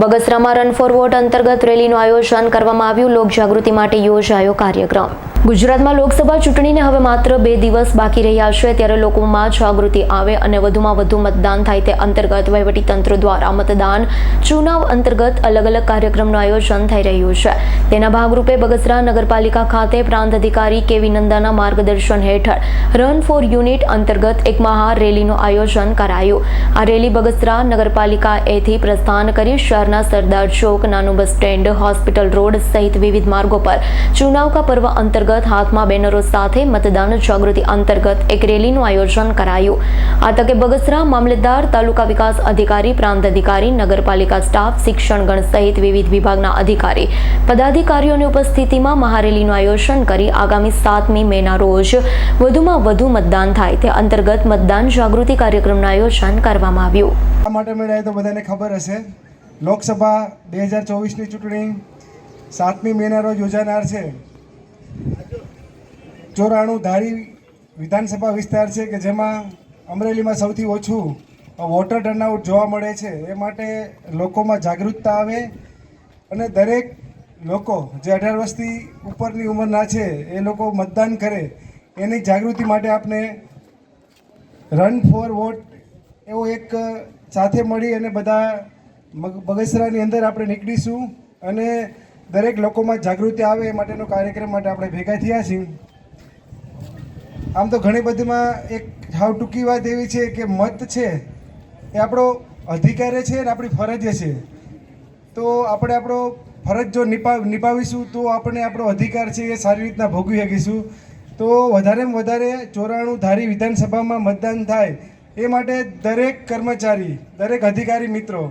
બગસરામાં run for vote અંતર્ગત રેલીનું આયોજન કરવામાં આવ્યું. લોકજાગૃતિ માટે યોજાયો કાર્યક્રમ. ગુજરાતમાં લોકસભા ચૂંટણીને હવે માત્ર બે દિવસ બાકી રહ્યા છે, ત્યારે લોકોમાં જાગૃતિ આવે અને વધુમાં વધુ મતદાન થાય તે અંતર્ગત વહીવટીતંત્ર દ્વારા મતદાન ચુનાવ અંતર્ગત અલગ અલગ કાર્યક્રમનું આયોજન થઈ રહ્યું છે. તેના ભાગરૂપે બગસરા નગરપાલિકા ખાતે પ્રાંત અધિકારી કેવી નંદાના માર્ગદર્શન હેઠળ રન ફોર યુનિટ અંતર્ગત એક મહા રેલીનું આયોજન કરાયું. આ રેલી બગસરા નગરપાલિકાએથી પ્રસ્થાન કરી શહેરના સરદાર ચોક નાનું બસ સ્ટેન્ડ, હોસ્પિટલ રોડ સહિત વિવિધ માર્ગો પર ચુનાવ કા પર્વ અંતર્ગત હાથમાં બેનરો સાથે મતદાન જાગૃતિ અંતર્ગત એક રેલીનું આયોજન કરાયું. આ તકે બગસરા મામલતદાર, તાલુકા વિકાસ અધિકારી પ્રાંત અધિકારી નગરપાલિકા સ્ટાફ, શિક્ષણગણ સહિત વિવિધ વિભાગના અધિકારી, પદાધિકારીઓની ઉપસ્થિતિમાં મહારેલીનું આયોજન કરી આગામી સાતમી મેના રોજ વધુમાં વધુ મતદાન થાય. તે અંતર્ગત મતદાન જાગૃતિ કાર્યક્રમનું આયોજન કરવામાં આવ્યું. માટે મેળાએ તો બધાને ખબર હશે. લોકસભા બે હજાર ચોવીસની ચૂંટણી સાતમી મેના રોજ યોજાનાર છે. ચોરાણું ધારી વિધાનસભા વિસ્તાર છે કે જેમાં અમરેલીમાં સૌથી ઓછું વોટર ટર્નઆઉટ જોવા મળે છે, એ માટે લોકોમાં જાગૃતતા આવે અને દરેક લોકો જે અઢાર વર્ષથી ઉપરની ઉંમરના છે, એ લોકો મતદાન કરે, એની જાગૃતિ માટે આપણે રન ફોર વોટ એવો એક સાથે મળી અને બધા બગસરાની અંદર આપણે નીકળીશું અને દરેક લોકોમાં જાગૃતિ આવે એ માટેનો કાર્યક્રમ માટે આપણે ભેગા થયા છીએ. આમ તો ઘણી બધીમાં એક હાવ ટૂંકી વાત એવી છે કે મત છે એ આપણો અધિકાર છે અને આપણી ફરજ છે. તો આપણે આપણો ફરજ જો નિભાવ નિભાવીશું તો આપણે આપણો અધિકાર છે એ સારી રીતના ભોગવી શકીશું. તો વધારેમાં વધારે ચોરાણું ધારી વિધાનસભામાં મતદાન થાય એ માટે દરેક કર્મચારી, દરેક અધિકારી મિત્રો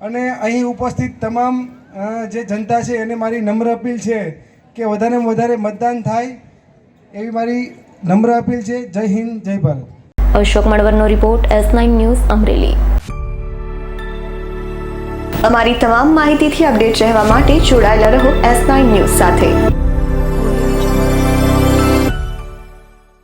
અને અહીં ઉપસ્થિત તમામ જે જનતા છે એને મારી નમ્ર અપીલ છે કે વધારેમાં વધારે મતદાન થાય એવી મારી નમ્ર અપીલ છે, જય હિન્દ, જય Bharat. Ashok મણવરનો report, S nine news, Amreli. અમારી તમામ માહિતીથી અપડેટ રહેવા માટે જોડાયેલા રહો એસ નાઇન ન્યૂઝ સાથે.